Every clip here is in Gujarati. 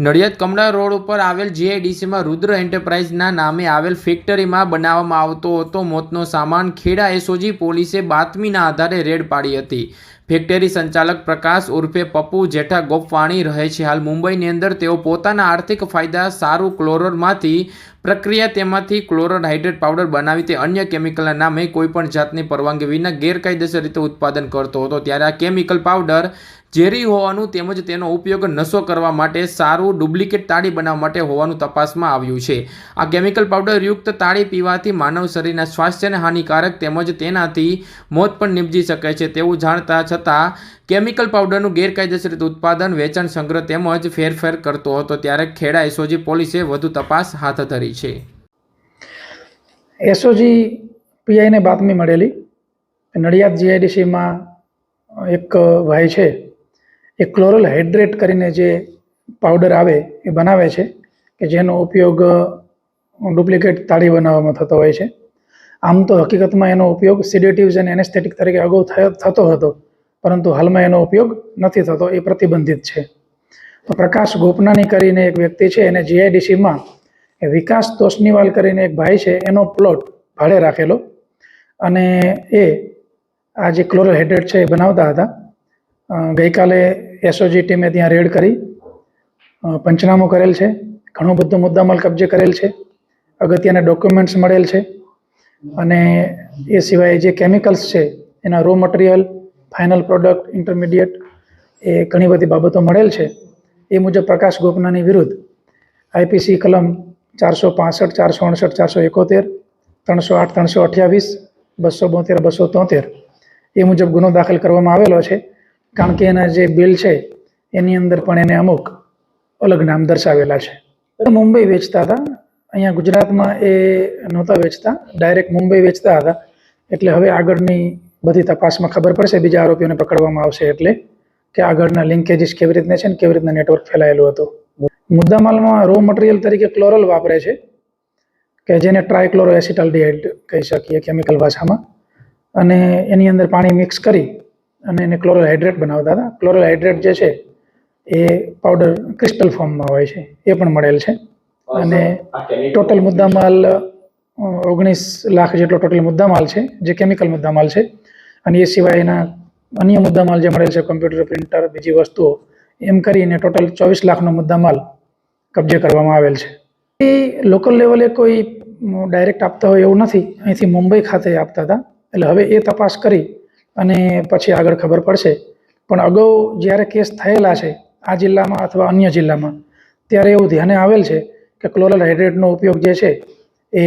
નડિયાદ કમળા રોડ ઉપર આવેલ જીઆઈડીસીમાં રુદ્ર એન્ટરપ્રાઇઝના નામે આવેલ ફેક્ટરીમાં બનાવવામાં આવતો હતો. મોતનો સામાન ખેડા એસઓજી પોલીસે બાતમીના આધારે રેડ પાડી હતી. ફેક્ટરી સંચાલક પ્રકાશ ઉર્ફે પપ્પુ જેઠા ગોપવાણી રહે છે. હાલ મુંબઈની અંદર તેઓ પોતાના આર્થિક ફાયદા સારું ક્લોરોરમાંથી પ્રક્રિયા તેમાંથી ક્લોરર હાઇડ્રેટ પાવડર બનાવી તે અન્ય કેમિકલના નામે કોઈપણ જાતની પરવાનગી વિના ગેરકાયદેસર રીતે ઉત્પાદન કરતો હતો. ત્યારે આ કેમિકલ પાવડર ઝેરી હોવાનું તેમજ તેનો ઉપયોગ નશો કરવા માટે સારું ડુપ્લિકેટ તાળી બનાવવા માટે હોવાનું તપાસમાં આવ્યું છે. આ કેમિકલ પાવડર યુક્ત તાળી પીવાથી માનવ શરીરના સ્વાસ્થ્યને હાનિકારક તેમજ તેનાથી મોત પણ નિપજી શકે છે તેવું જાણતા છતાં કેમિકલ પાવડરનું ગેરકાયદેસર રીતે ઉત્પાદન, વેચાણ, સંગ્રહ તેમજ ફેરફેર કરતો હતો ત્યારે ખેડા એસઓજી પોલીસે વધુ તપાસ હાથ ધરી છે. એસઓજી પીઆઈને બાતમી મળેલી. નડિયાદ જીઆઈડીસીમાં એક ભાઈ છે. એ ક્લોરલ હાઇડ્રેટ કરીને જે પાવડર આવે એ બનાવે છે, કે જેનો ઉપયોગ ડુપ્લિકેટ તાળી બનાવવામાં થતો હોય છે. આમ તો હકીકતમાં એનો ઉપયોગ સિડેટિવ્સ અને એનેસ્થેટિક તરીકે અગાઉ થતો હતો, પરંતુ હાલમાં એનો ઉપયોગ નથી થતો, એ પ્રતિબંધિત છે. તો પ્રકાશ ગોપનાની કરીને એક વ્યક્તિ છે, એને જીઆઈડીસીમાં એ વિકાસ તોષનીવાલ કરીને એક ભાઈ છે, એનો પ્લોટ ભાડે રાખેલો. અને એ આ જે ક્લોરલ હેડ્રેટ છે એ બનાવતા હતા. ગઈકાલે એસઓજી ટીમે ત્યાં રેડ કરી. પંચનામું કરેલ છે. ઘણો બધો મુદ્દામાલ કબજે કરેલ છે. અગત્યના ડોક્યુમેન્ટ્સ મળેલ છે. અને એ સિવાય જે કેમિકલ્સ છે, એના raw material final product intermediate એ ઘણી બધી બાબતો મળેલ છે. એ મુજબ પ્રકાશ ગોપનાની વિરુદ્ધ આઈપીસી કલમ ચારસો પાસઠ, ચારસો અડસઠ, ચારસો એકોતેર, ત્રણસો આઠ, ત્રણસો અઠ્યાવીસ, બસો બોતેર, બસો તોતેર એ મુજબ ગુનો દાખલ કરવામાં આવેલો છે. કારણ કે એના જે બિલ છે, એની અંદર પણ એને અમુક અલગ નામ દર્શાવેલા છે. મુંબઈ વેચતા હતા. અહીંયા ગુજરાતમાં એ નહોતા વેચતા. ડાયરેક્ટ મુંબઈ વેચતા હતા. એટલે હવે આગળની બધી તપાસમાં ખબર પડશે, બીજા આરોપીઓને પકડવામાં આવશે એટલે કે આગળના લિંકેજીસ કેવી રીતના છે ને કેવી રીતના નેટવર્ક ફેલાયેલું હતું. મુદ્દામાલમાં રો મટીરિયલ તરીકે ક્લોરલ વાપરે છે, કે જેને ટ્રાયક્લોરો એસિટલ એસિટાલ્ડિહાઇડ કહી શકીએ કેમિકલ ભાષામાં અને એની અંદર પાણી મિક્સ કરી અને એને ક્લોરલ હાઇડ્રેટ બનાવતા હતા. ક્લોરલ હાઇડ્રેટ જે છે એ પાવડર ક્રિસ્ટલ ફોર્મમાં હોય છે. એ પણ મળેલ છે. અને ટોટલ મુદ્દામાલ ઓગણીસ લાખ જેટલો ટોટલ મુદ્દામાલ છે જે કેમિકલ મુદ્દામાલ છે. અને એ સિવાય એના અન્ય મુદ્દામાલ જે મળેલ છે કોમ્પ્યુટર પ્રિન્ટર બીજી વસ્તુઓ એમ કરીને ટોટલ ચોવીસ લાખનો મુદ્દામાલ કબજે કરવામાં આવેલ છે. એ લોકલ લેવલે કોઈ ડાયરેક્ટ આપતા હોય એવું નથી. અહીંથી મુંબઈ ખાતે આપતા હતા. એટલે હવે એ તપાસ કરી અને પછી આગળ ખબર પડશે. પણ અગાઉ જ્યારે કેસ થયેલા છે, આ જિલ્લામાં અથવા અન્ય જિલ્લામાં, ત્યારે એવું ધ્યાને આવેલ છે કે ક્લોરલ હાઇડ્રેટનો ઉપયોગ જે છે, એ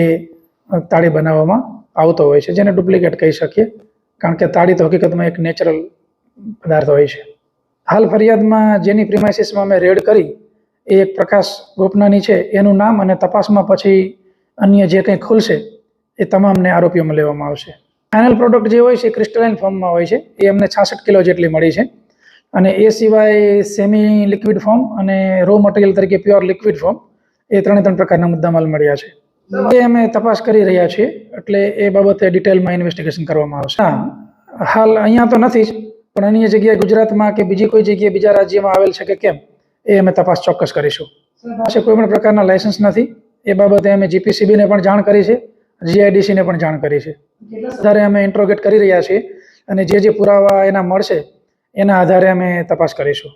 તાળી બનાવવામાં આવતો હોય છે, જેને ડુપ્લિકેટ કહી શકીએ. કારણ કે તાળી તો હકીકતમાં એક નેચરલ પદાર્થ હોય છે. હાલ ફરિયાદમાં જેની પ્રિમાઇસીસમાં મેં રેડ કરી, એ એક પ્રકાશ ગોપનાની છે, એનું નામ અને તપાસમાં પછી અન્ય જે કંઈ ખુલશે, એ તમામને આરોપીઓમાં લેવામાં આવશે. ફાઇનલ પ્રોડક્ટ જે હોય છે ક્રિસ્ટલાઇન ફોર્મમાં હોય છે એ અમને છાસઠ કિલો જેટલી મળી છે. અને એ સિવાય સેમી લિક્વિડ ફોર્મ અને રો મટીરિયલ તરીકે પ્યોર લિક્વિડ ફોર્મ એ ત્રણે ત્રણ પ્રકારના મુદ્દામાલ મળ્યા છે. એ અમે તપાસ કરી રહ્યા છીએ એટલે એ બાબતે ડિટેલમાં ઇન્વેસ્ટિગેશન કરવામાં આવશે. હા હાલ અહીંયા તો નથી જ પણ અન્ય જગ્યાએ ગુજરાતમાં કે બીજી કોઈ જગ્યાએ બીજા રાજ્યમાં આવેલ છે કે કેમ એ અમે તપાસ ચોક્કસ કરીશું. પાસે કોઈ પણ પ્રકારના લાયસન્સ નથી. એ બાબતે અમે જીપીસીબીને પણ જાણ કરી છે. જીઆઈડીસીને પણ જાણ કરી છે. આધારે અમે ઇન્ટ્રોગેટ કરી રહ્યા છીએ અને જે જે પુરાવા એના મળશે, એના આધારે અમે તપાસ કરીશું.